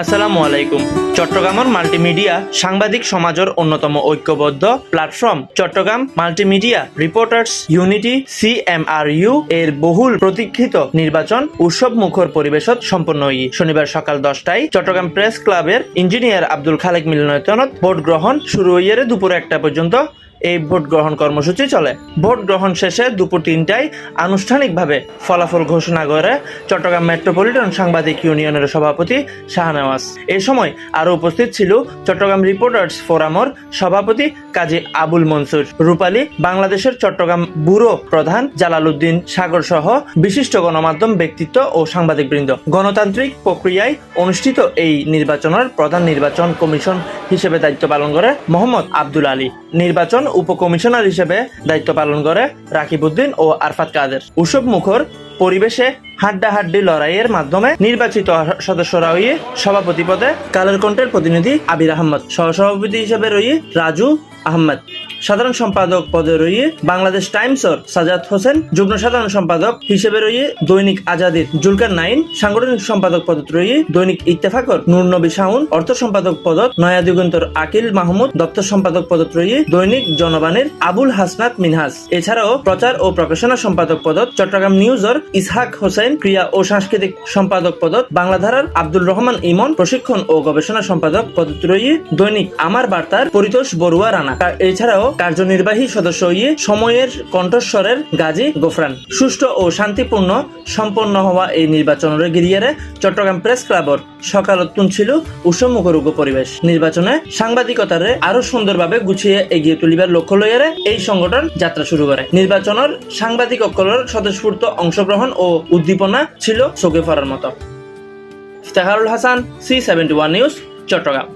আসসালামু আলাইকুম। চট্টগ্রামের মাল্টিমিডিয়া সাংবাদিক সমাজের অন্যতম ঐক্যবদ্ধ platform. Chattogram multimedia reporters unity, CMRU, এর বহুল প্রতীক্ষিত নির্বাচন উৎসব মুখর পরিবেশত সম্পন্ন হই শনিবার সকাল দশটায় চট্টগ্রাম প্রেস ক্লাবের ইঞ্জিনিয়ার আব্দুল খালেক মিলনায়তনত ভোট গ্রহণ শুরু হইয়ারে দুপুর একটা পর্যন্ত এই ভোট গ্রহণ কর্মসূচি চলে। ভোট গ্রহণ শেষে দুপুর তিনটায় আনুষ্ঠানিকভাবে ফলাফল ঘোষণা করে চট্টগ্রাম মেট্রোপলিটন সাংবাদিক ইউনিয়নের সভাপতি শাহনেওয়াজ। এ সময় আরও উপস্থিত ছিল চট্টগ্রাম রিপোর্টার্স ফোরামর সভাপতি কাজী আবুল মনসুর রূপালী, বাংলাদেশের চট্টগ্রাম ব্যুরো প্রধান জালালউদ্দিন সাগর সহ বিশিষ্ট গণমাধ্যম ব্যক্তিত্ব ও সাংবাদিকবৃন্দ। গণতান্ত্রিক প্রক্রিয়ায় অনুষ্ঠিত এই নির্বাচনের প্রধান নির্বাচন কমিশন হিসেবে দায়িত্ব পালন করে মোহাম্মদ আব্দুল আলী। নির্বাচন উপকমিশনার হিসেবে দায়িত্ব পালন করে রাকিবউদ্দিন ও আরফাত কাদের। উৎসব মুখর পরিবেশে হাড্ডাহাড্ডি লড়াইয়ের মাধ্যমে নির্বাচিত সদস্যরা হয়ে সভাপতি পদে কালের কণ্ঠের প্রতিনিধি আবির আহমদ সহসভাপতি হিসেবে রয়ে রাজু আহমেদ সাধারণ সম্পাদক পদে রয়ে বাংলাদেশ টাইমসর সাজাদ হোসেন, যুগ্ম সাধারণ সম্পাদক হিসেবে রয়ে দৈনিক আজাদির জুলকার নাইন, সাংগঠনিক সম্পাদক পদত রয়ে দৈনিক ইত্তেফাকর নূর নবী শাহুন, অর্থ সম্পাদক পদত নয়া দিগন্তর আকিল মাহমুদ, দপ্তর সম্পাদক পদত রয়ে দৈনিক জনবাণীর আবুল হাসনাত মিনহাস। এছাড়াও প্রচার ও প্রকাশনা সম্পাদক পদত চট্টগ্রাম নিউজ নিউজর ইসহাক হোসেন, ক্রিয়া ও সাংস্কৃতিক সম্পাদক পদত বাংলাধারার আব্দুল রহমান ইমন, প্রশিক্ষণ ও গবেষণা সম্পাদক পদত রয়ে দৈনিক আমার বার্তার পরিতোষ বড়ুয়া রানা। এছাড়াও কার্যনির্বাহী সদস্য হয়ে সময়ের কণ্ঠস্বরের গাজী গোফরান। সুষ্ঠু ও শান্তিপূর্ণ সম্পন্ন হওয়া এই নির্বাচনের গিরিয়ারে চট্টগ্রাম প্রেস ক্লাবর সকালতুন ছিল উৎসমুখরুগ পরিবেশ। নির্বাচনে সাংবাদিকতারে আরও সুন্দরভাবে গুছিয়ে এগিয়ে তুলিবার লক্ষ্য লইয়ারে এই সংগঠন যাত্রা শুরু করে। নির্বাচনের সাংবাদিক অকলের স্বতঃস্ফূর্ত অংশগ্রহণ ও উদ্দীপনা ছিল চোখে পড়ার মতো। Iftekharul Hasan, C seventy one news, Chattogram.